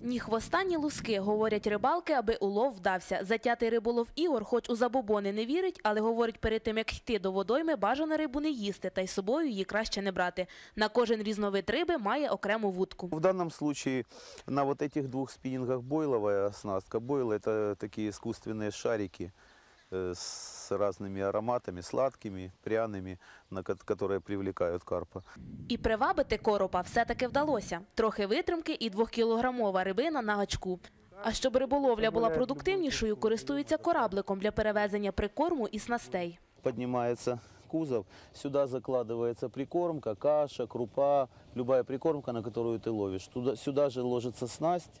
Ні хвоста, ні луски, говорять рибалки, аби улов вдався. Затятий риболов Ігор, хоч у забобони не вірить, але говорить перед тим, як йти до водойми, бажано рибу не їсти, та й з собою її краще не брати. На кожен різновид риби має окрему вудку. В данном случае на вот этих двух спиннингах бойловая оснастка. Бойл это такие искусственные шарики э, с разными ароматами, сладкими, пряными, на ко- которые привлекают карпа. І привабити коропа все-таки вдалося. Трохи витримки і двохкілограмова рибина на гачку. А щоб риболовля була продуктивнішою, користуються корабликом для перевезення прикорму і снастей. Поднимается кузов, сюда закладывается прикормка, каша, крупа, любая прикормка, на которую ты ловишь. Туда, сюда же ложится снасть,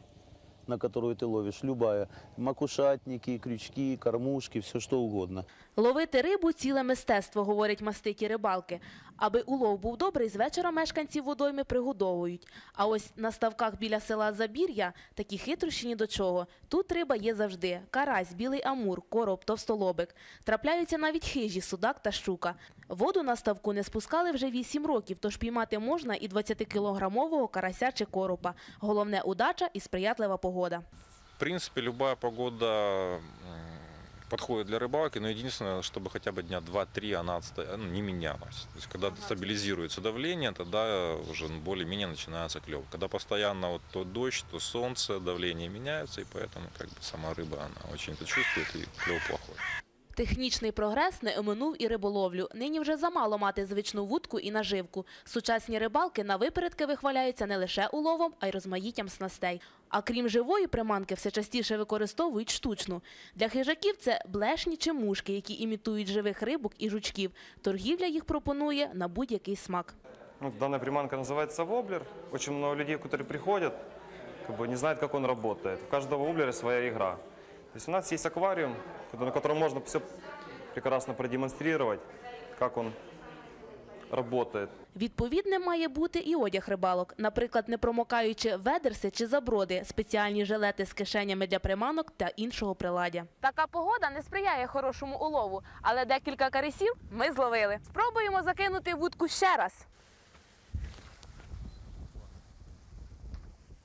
на которую ты ловишь, любая. Макушатники, крючки, кормушки, все что угодно. Ловити рибу – ціле мистецтво, говорять маститі рибалки. Аби улов був добрий, з вечора мешканці водойми пригодовують. А ось на ставках біля села Забір'я такі хитрощі ні до чого. Тут риба є завжди – карась, білий амур, короб, товстолобик. Трапляються навіть хижі, судак та щука. Воду на ставку не спускали вже 8 років, тож піймати можна і 20-кілограмового карася чи коропа. Головне – удача і сприятлива погода. В принципе, любая погода подходит для рыбалки, но единственное, чтобы хотя бы дня 2-3 она отста- ну, не менялась. То есть, когда стабилизируется давление, тогда уже более-менее начинается клев. Когда постоянно вот то дождь, то солнце, давление меняется, и поэтому как бы сама рыба она очень это чувствует, и клев плохой. Технічний прогрес не оминув і риболовлю. Нині вже замало мати звичну вудку і наживку. Сучасні рибалки на випередки вихваляються не лише уловом, а й розмаїттям снастей. А крім живої приманки, все частіше використовують штучну. Для хижаків це блешні чи мушки, які імітують живих рибок і жучків. Торгівля їх пропонує на будь-який смак. Ну, данная приманка называется воблер. Очень много людей, которые приходят, как бы не знают, как он работает. У каждого воблера своя игра. То есть у нас есть аквариум, на котором можно все прекрасно продемонстрировать, как он работает. Відповідним має бути і одяг рибалок. Наприклад, не промокаючи ведерси чи заброди, спеціальні жилети з кишенями для приманок та іншого приладдя. Така погода не сприяє хорошому улову, але декілька карасів ми зловили. Спробуємо закинути вудку ще раз.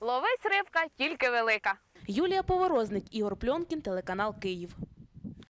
Ловись рибка, тільки велика. Юлія Поворозник, Ігор Пльонкін, телеканал Київ.